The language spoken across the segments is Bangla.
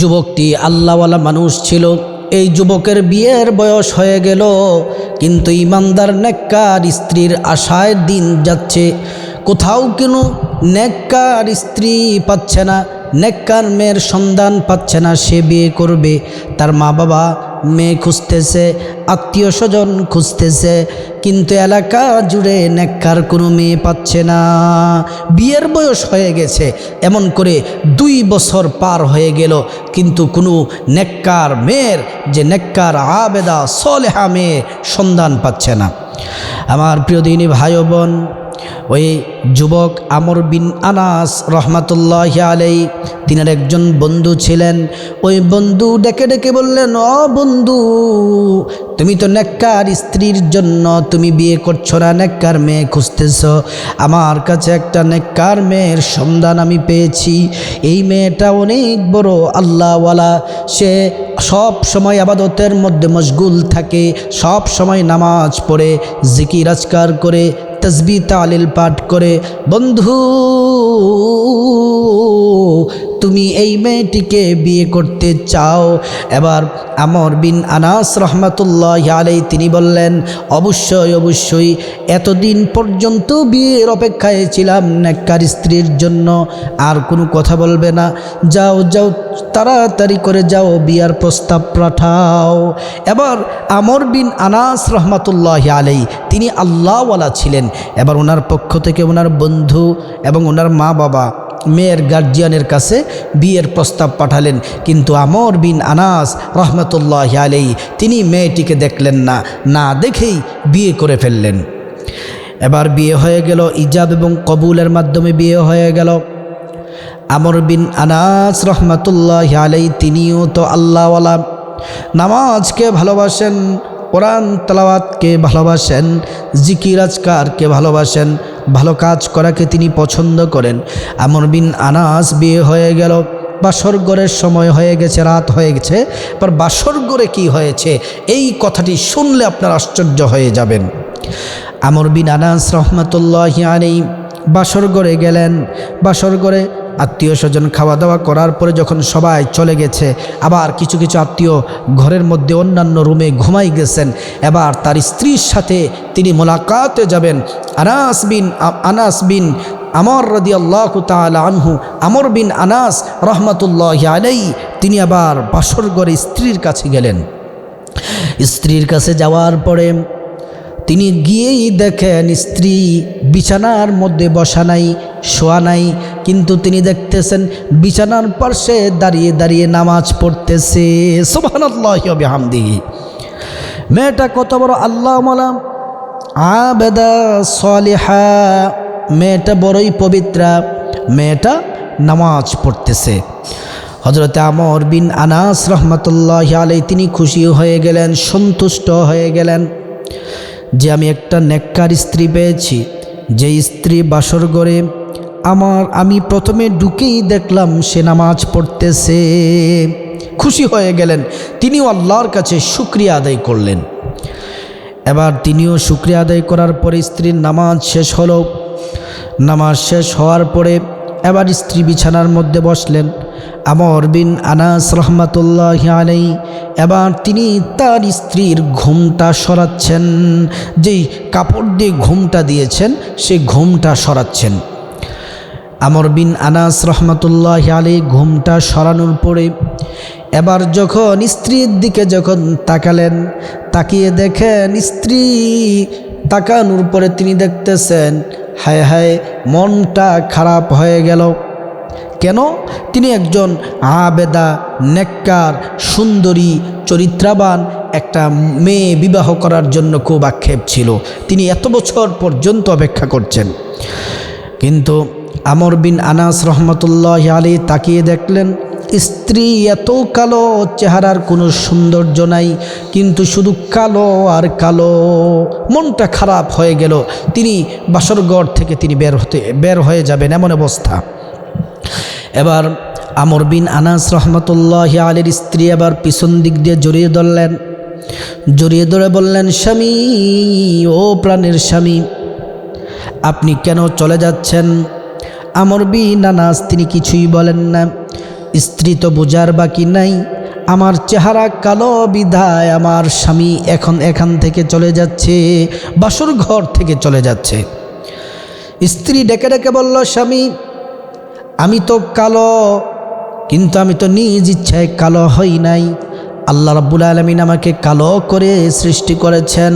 যুবকটি আল্লাহওয়ালা মানুষ ছিল। এই যুবকের বিয়ের বয়স হয়ে গেল, কিন্তু ইমানদার, নেককার স্ত্রীর আশায় দিন যাচ্ছে। কোথাও কেন নেককার স্ত্রী পাচ্ছে না, নেককার মেয়ের সন্ধান পাচ্ছে না, সে বিয়ে করবে। তার মা বাবা মেয়ে খুঁজতেছে, আত্মীয় স্বজন খুঁজতেছে, কিন্তু এলাকা জুড়ে নেককার কোনো মেয়ে পাচ্ছে না। বিয়ের বয়স হয়ে গেছে, এমন করে দুই বছর পার হয়ে গেল, কিন্তু কোনো নেককার মেয়ের যে নেককার আবেদা, সলেহা মেয়ে সন্ধান পাচ্ছে না। আমার প্রিয় দিনী ভাই বোন ওই যুবক আমর বিন আনাস রহমাতুল্লাহ আলাই তিনার একজন বন্ধু ছিলেন। ওই বন্ধু ডেকে ডেকে বললেন অ বন্ধু, তুমি তো নেককার স্ত্রীর জন্য তুমি বিয়ে করছ না, নেককার মেয়ে খুঁজতেছ। আমার কাছে একটা নেককার মেয়ের সন্ধান আমি পেয়েছি। এই মেয়েটা অনেক বড় আল্লাহওয়ালা। সে সব সময় আবাদতের মধ্যে মশগুল থাকে, সব সময় নামাজ পড়ে, জিকির আজকার করে তসবি তালিল পাঠ করে বন্ধু তুমি এই মেয়েটিকে বিয়ে করতে চাও। এবার আমর বিন আনাস রহমাতুল্লাহ আলাই তিনি বললেন, অবশ্যই অবশ্যই। এতদিন পর্যন্ত বিয়ের অপেক্ষায় ছিলাম নেককার স্ত্রীর জন্য। আর কোনো কথা বলবে না। যাও যাও, তাড়াতাড়ি করে যাও, বিয়ার প্রস্তাব পাঠাও। এবার আমর বিন আনাস রহমাতুল্লাহ আলাই তিনি আল্লাহওয়ালা ছিলেন। এবার ওনার পক্ষ থেকে ওনার বন্ধু এবং ওনার মা বাবা মেয়ের গার্জিয়ানের কাছে বিয়ের প্রস্তাব পাঠালেন। কিন্তু আমর বিন আনাস রহমতুল্লাহ আলাই তিনি মেয়েটিকে দেখলেন না না দেখেই বিয়ে করে ফেললেন। এবার বিয়ে হয়ে গেল, ইজাব এবং কবুলের মাধ্যমে বিয়ে হয়ে গেল। আমর বিন আনাস রহমতুল্লাহ আলাই তিনিও তো আল্লাহওয়ালা। নামাজকে ভালোবাসেন, কোরআন তালাওয়াতকে ভালোবাসেন জিকির আজকারকে ভালোবাসেন ভালো কাজ করাকে তিনি পছন্দ করেন। আমর বিন আনাস বিয়ে হয়ে গেল বাসরগড়ের সময় হয়ে গেছে, রাত হয়ে গেছে। পর বাসরগড়ে কি হয়েছে, এই কথাটি শুনলে আপনার আশ্চর্য হয়ে যাবেন। আমর বিন আনাস রহমতুল্লাহ আলী বাসরগড়ে গেলেন বাসরগড়ে আত্মীয় স্বজন খাওয়া দাওয়া করার পরে যখন সবাই চলে গেছে, আবার কিছু কিছু আত্মীয় ঘরের মধ্যে অন্যান্য রুমে ঘুমাই গেছেন। এবার তার স্ত্রীর সাথে তিনি মোলাকাতে যাবেন। আনাস বিন আনাস বিন আমর রদি আল্লাহ আনহু, আমর বিন আনাস রহমতুল্লাহ আলাই তিনি আবার বাসরগড়ে স্ত্রীর কাছে গেলেন। স্ত্রীর কাছে যাওয়ার পরে তিনি গিয়েই দেখেন স্ত্রী বিছানার মধ্যে বসা নাই, শোয়া নাই কিন্তু তিনি দেখতেছেন বিছানার পার্শ্বে দাঁড়িয়ে দাঁড়িয়ে নামাজ পড়তেছে। সোবাহান্লাহামদিহি মেয়েটা কত বড় আল্লাহ মালাম আবেদা সলিহা। মেয়েটা বড়ই পবিত্রা। মেয়েটা নামাজ পড়তেছে। হজরত আমর বিন আনাস রহমতুল্লাহ আলাই তিনি খুশি হয়ে গেলেন, সন্তুষ্ট হয়ে গেলেন যে আমি একটা নেককার স্ত্রী পেয়েছি। যে স্ত্রী বাসর গড়ে আমার, আমি প্রথমে ঢুকেই দেখলাম সে নামাজ পড়তেছে। খুশি হয়ে গেলেন। তিনিও আল্লাহর কাছে শুক্রিয়া আদায় করলেন। এবার তিনিও শুক্রিয়া আদায় করার পরে স্ত্রীর নামাজ শেষ হলো। নামাজ শেষ হওয়ার পরে এবার স্ত্রী বিছানার মধ্যে বসলেন। আমর বিন আনাস রহমাতুল্লাহ আলাই এবার তিনি তার স্ত্রীর ঘুমটা সরাচ্ছেন। যেই কাপড় দিয়ে ঘুমটা দিয়েছেন, সে ঘুমটা সরাচ্ছেন। আমর বিন আনাস রহমতুল্লাহ আলী ঘুমটা সরানোর পরে এবার যখন স্ত্রীর দিকে যখন তাকালেন, তাকিয়ে দেখেন স্ত্রী তাকানোর পরে তিনি দেখতেছেন, হায় হায়, মনটা খারাপ হয়ে গেল। কেন? তিনি একজন আবেদা, নেককার, সুন্দরী, চরিত্রাবান একটা মেয়ে বিবাহ করার জন্য খুব আক্ষেপ ছিল। তিনি এত বছর পর্যন্ত অপেক্ষা করছেন। কিন্তু আমর বিন আনাস রহমতুল্লাহ আলী তাকিয়ে দেখলেন, স্ত্রী এত কালো, চেহারার কোনো সৌন্দর্য নাই, কিন্তু শুধু কালো আর কালো। মনটা খারাপ হয়ে গেল। তিনি বাসরগড় থেকে তিনি বের হতে, বের হয়ে যাবেন এমন অবস্থা। এবার আমর বিন আনাস রহমতুল্লাহ আলীর স্ত্রী এবার পিছন দিক দিয়ে জড়িয়ে ধরলেন। জড়িয়ে ধরে বললেন, স্বামী, ও প্রাণের স্বামী, আপনি কেন চলে যাচ্ছেন? আমর বিন আনাস, তিনি কিছুই বলেন না। স্ত্রী তো বোঝার বাকি নাই। আমার চেহারা কালো বিধায় আমার স্বামী এখন এখান থেকে চলে যাচ্ছে, বাসর ঘর থেকে চলে যাচ্ছে। স্ত্রী ডেকে ডেকে বলল, স্বামী, আমি তো কালো, কিন্তু আমি তো নিজ ইচ্ছায় কালো হই নাই। আল্লাহ রাব্বুল আলমিন আমাকে কালো করে সৃষ্টি করেছেন।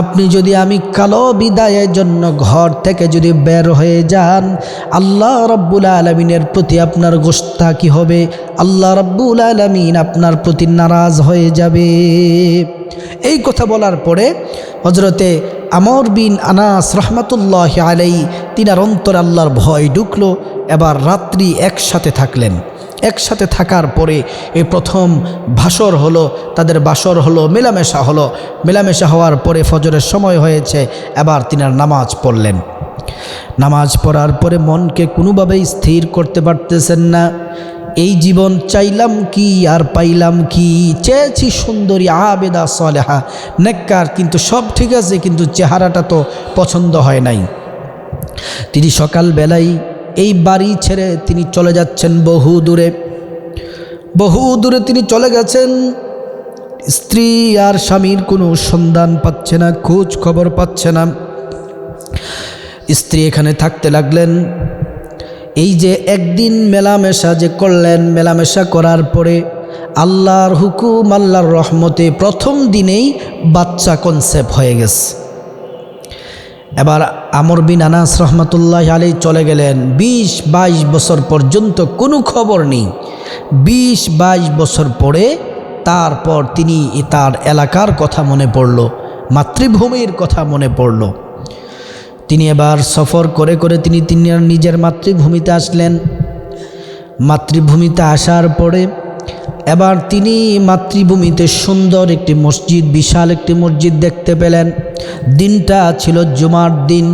আপনি যদি আমি কালো বিদায়ের জন্য ঘর থেকে যদি বের হয়ে যান, আল্লাহ রব্বুল আলমিনের প্রতি আপনার গোস্তা কি হবে? আল্লাহ রব্বুল আলমিন আপনার প্রতি নারাজ হয়ে যাবে। এই কথা বলার পরে হজরতে আমর বিন আনাস রহমতুল্লাহ আলাই তিনার অন্তর আল্লাহর ভয় ঢুকলো, এবার রাত্রি একসাথে থাকলেন। একসাথে থাকার পরে এই প্রথম ভাসর হলো, তাদের বাসর হলো, মেলামেশা হলো। মেলামেশা হওয়ার পরে ফজরের সময় হয়েছে, এবার তিনার নামাজ পড়লেন। নামাজ পড়ার পরে মনকে কোনোভাবেই স্থির করতে পারতেছেন না। এই জীবন চাইলাম কি আর পাইলাম কি? চেয়েছি সুন্দরী, আবেদা, সলেহা। নেককার, কিন্তু সব ঠিক আছে, কিন্তু চেহারাটা তো পছন্দ হয় নাই। তিনি সকালবেলায় এই বাড়ি ছেড়ে তিনি চলে যাচ্ছেন বহু দূরে। বহু দূরে তিনি চলে গেছেন। স্ত্রী আর স্বামীর কোনো সন্ধান পাচ্ছে না, খোঁজ খবর পাচ্ছে না। স্ত্রী এখানে থাকতে লাগলেন। এই যে একদিন মেলামেশা যে করলেন, মেলামেশা করার পরে আল্লাহর হুকুম, আল্লাহর রহমতে প্রথম দিনেই বাচ্চা কনসেপ্ট হয়ে গেছে। এবার আমর বিন আনাস রহমতুল্লাহ আলী চলে গেলেন। বিশ বাইশ বছর পর্যন্ত কোনো খবর নেই। বিশ বাইশ বছর পরে তারপর তিনি তার এলাকার কথা মনে পড়ল, মাতৃভূমির কথা মনে পড়ল। তিনি এবার সফর করে করে তিনি তিনি নিজের মাতৃভূমিতে আসলেন। মাতৃভূমিতে আসার পরে এবার তিনি মাতৃভূমিতে সুন্দর একটি মসজিদ, বিশাল একটি মসজিদ দেখতে পেলেন। দিনটা ছিল জুমার দিন।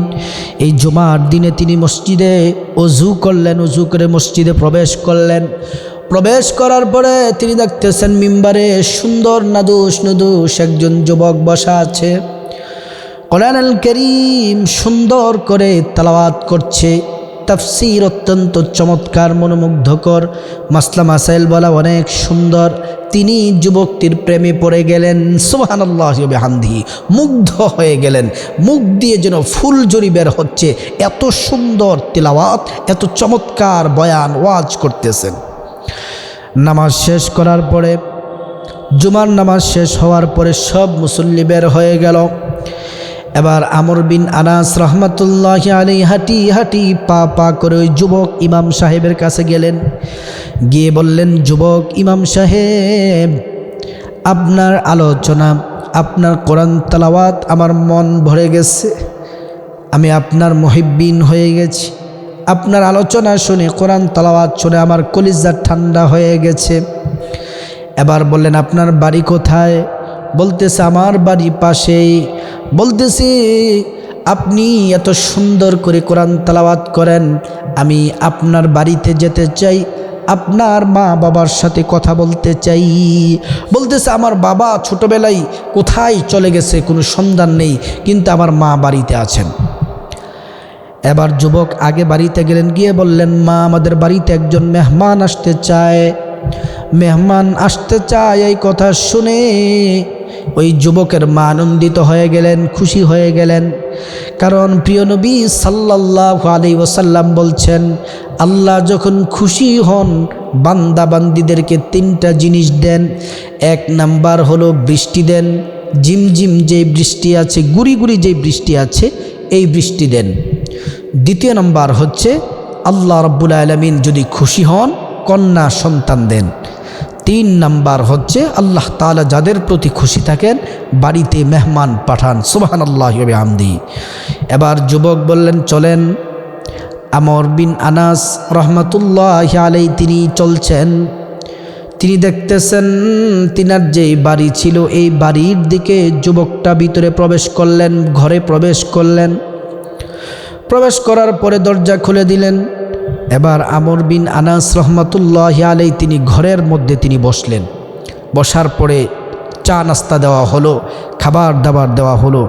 এই জুমার দিনে তিনি মসজিদে অজু করলেন, অজু করে মসজিদে প্রবেশ করলেন। প্রবেশ করার পরে তিনি দেখতেছেন মিম্বারে সুন্দর নাদুস নুদুস একজন যুবক বসা আছে। কোরআন করিম সুন্দর করে তালাওয়াত করছে। তাফসির অত্যন্ত চমৎকার, মনোমুগ্ধকর। মাসলা মাসাইল বলা অনেক সুন্দর। তিনি যুবকটির প্রেমে পড়ে গেলেন সুবাহান্লাহ হান্দি মুগ্ধ হয়ে গেলেন। মুখ দিয়ে যেন ফুল জড়ি বের হচ্ছে, এত সুন্দর তিলাওয়াত, এত চমৎকার বয়ান, ওয়াজ করতেছেন। নামাজ শেষ করার পরে, জুমার নামাজ শেষ হওয়ার পরে সব মুসল্লি বের হয়ে গেল। এবার আমর বিন আনাস রহমতুল্লাহ আলী হাঁটি হাঁটি পা পা করে ওই যুবক ইমাম সাহেবের কাছে গেলেন। গিয়ে বললেন, যুবক ইমাম সাহেব, আপনার আলোচনা, আপনার কোরআন তালাওয়াত আমার মন ভরে গেছে। আমি আপনার মহিব্বিন হয়ে গেছি। আপনার আলোচনা শুনে, কোরআন তালাওয়াত শুনে আমার কলিজা ঠান্ডা হয়ে গেছে। এবার বললেন, আপনার বাড়ি কোথায়? বলতেছে, আমার বাড়ি পাশেই বলতেছে, আপনি এত সুন্দর করে কোরআন তালাওয়াত করেন, আমি আপনার বাড়িতে যেতে চাই, আপনার মা বাবার সাথে কথা বলতে চাই। বলতেছে, আমার বাবা ছোটবেলায় কোথায় চলে গেছে, কোনো সন্ধান নেই, কিন্তু আমার মা বাড়িতে আছেন। এবার যুবক আগে বাড়িতে গেলেন, গিয়ে বললেন, মা, আমাদের বাড়িতে একজন মেহমান আসতে চায়। মেহমান আসতে চায়, এই কথা শুনে ওই যুবকের মা আনন্দিত হয়ে গেলেন, খুশি হয়ে গেলেন। কারণ প্রিয় নবী সাল্লাহ আলি ওসাল্লাম বলছেন, আল্লাহ যখন খুশি হন বান্দা বান্দিদেরকে তিনটা জিনিস দেন। এক নাম্বার হলো বৃষ্টি দেন। ঝিমঝিম যে বৃষ্টি আছে, গুড়ি গুড়ি যে বৃষ্টি আছে, এই বৃষ্টি দেন। দ্বিতীয় নাম্বার হচ্ছে, আল্লাহ রব্বুল আলমিন যদি খুশি হন, কন্যা সন্তান দেন। তিন নাম্বার হচ্ছে আল্লাহ তালা যাদের প্রতি খুশি থাকেন, বাড়িতে মেহমান পাঠান। সুবাহান আল্লাহ আমদি এবার যুবক বললেন, চলেন। আমর বিন আনাস রহমতুল্লাহ আলাই তিনি চলছেন। তিনি দেখতেছেন তিনার যেই বাড়ি ছিল, এই বাড়ির দিকে যুবকটা ভিতরে প্রবেশ করলেন, ঘরে প্রবেশ করলেন। প্রবেশ করার পরে দরজা খুলে দিলেন। এবার আমর বিন আনাস রহমতুল্লাহ আলাই তিনি ঘরের মধ্যে তিনি বসলেন। বসার পরে চা নাস্তা দেওয়া হলো, খাবার দাবার দেওয়া হলো।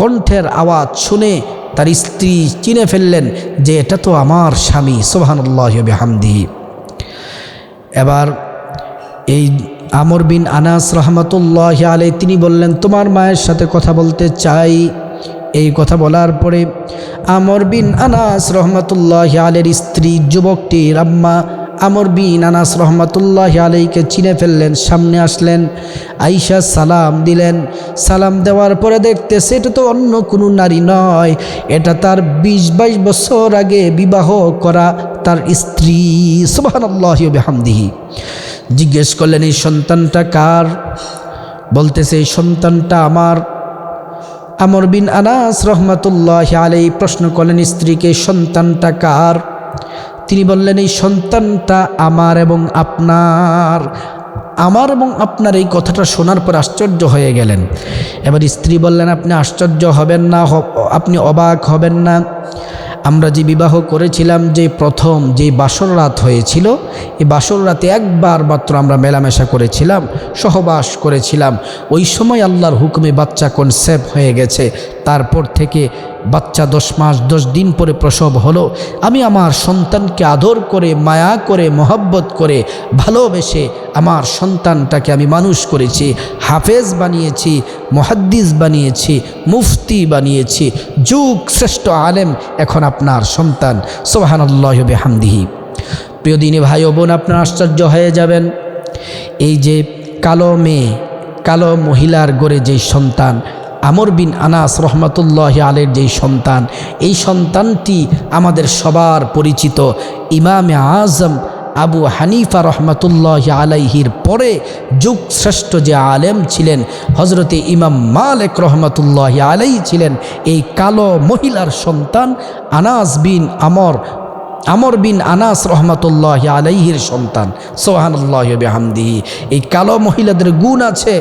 কণ্ঠের আওয়াজ শুনে তার স্ত্রী চিনে ফেললেন যে এটা তো আমার স্বামী সোহানুল্লাহ হামদি এবার এই আমর বিন আনাস রহমতুল্লাহ আলাই তিনি বললেন, তোমার মায়ের সাথে কথা বলতে চাই। এই কথা বলার পরে আমর বিন আনাস রহমতুল্লাহ আলের স্ত্রী যুবকটির আম্মা আমর বিন আনাস রহমতুল্লাহ আলাইকে চিনে ফেললেন, সামনে আসলেন আইসা সালাম দিলেন। সালাম দেওয়ার পরে দেখতেছে, এটা তো অন্য কোনো নারী নয়, এটা তার বিশ বাইশ বছর আগে বিবাহ করা তার স্ত্রী। সুবাহ হামদিহি জিজ্ঞেস করলেন, এই সন্তানটা কার? বলতেছে, এই সন্তানটা আমার আমর বিন আনাস রহমাতুল্লাহ আলাই প্রশ্ন করলেন, স্ত্রীকে সন্তানটা কার? তিনি বললেন, এই সন্তানটা আমার এবং আপনার। আমার এবং আপনার এই কথাটা শোনার পর আশ্চর্য হয়ে গেলেন। এবার স্ত্রী বললেন, আপনি আশ্চর্য হবেন না আপনি অবাক হবেন না। আমরা যে বিবাহ করেছিলাম, যে প্রথম যে বাসর রাত হয়েছিল এই বাসর রাতে একবার মাত্র আমরা মেলামেশা করেছিলাম, সহবাস করেছিলাম। ওই সময় আল্লাহর হুকুমে বাচ্চা কনসেপ্ট হয়ে গেছে। তারপর থেকে বাচ্চা দশ মাস, দশ দিন পরে প্রসব হলো। আমি আমার সন্তানকে আদর করে, মায়া করে, মহব্বত করে, ভালোবেসে আমার সন্তানটাকে আমি মানুষ করেছি, হাফেজ বানিয়েছি, মহাদ্দিস বানিয়েছি, মুফতি বানিয়েছি, যুগ শ্রেষ্ঠ আলেম এখন আপনার সন্তান। সোহানাল্লাহ হামদিহি প্রিয় দিনী ভাই বোন, আপনার আশ্চর্য হয়ে যাবেন। এই যে কালো মেয়ে, কালো মহিলার গড়ে যেই সন্তান আমর বিন আনাস রহমতুল্লাহ আলের যেই সন্তান, এই সন্তানটি আমাদের সবার পরিচিত। ইমামে আজম আবু হানিফা রহমতুল্লাহ আলাইহির পরে যুগ শ্রেষ্ঠ যে আলেম ছিলেন হজরতে ইমাম মালেক রহমতুল্লাহ আলাই ছিলেন, এই কালো মহিলার সন্তান আনাস বিন আমর আমর বিন আনাস রহমতুল্লাহ আলাইহির সন্তান। সোহানুল্লাহ বেহামদিহি। এই কালো মহিলাদের গুণ আছে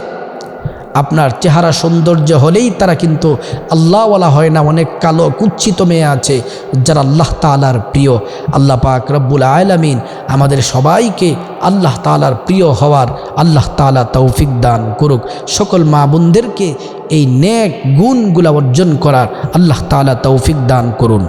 আপনার চেহারা সৌন্দর্য হলেই তারা কিন্তু আল্লাহওয়ালা হয় না, অনেক কালো কুচ্ছিত মেয়ে আছে যারা আল্লাহ তালার প্রিয়। আল্লাহ পাক রব্বুল আলমিন আমাদের সবাইকে আল্লাহ তালার প্রিয় হওয়ার আল্লাহ তালা তৌফিক দান করুক। সকল মা বোনদেরকে এই নেক গুণগুলা অর্জন করার আল্লাহ তালা তৌফিক দান করুন।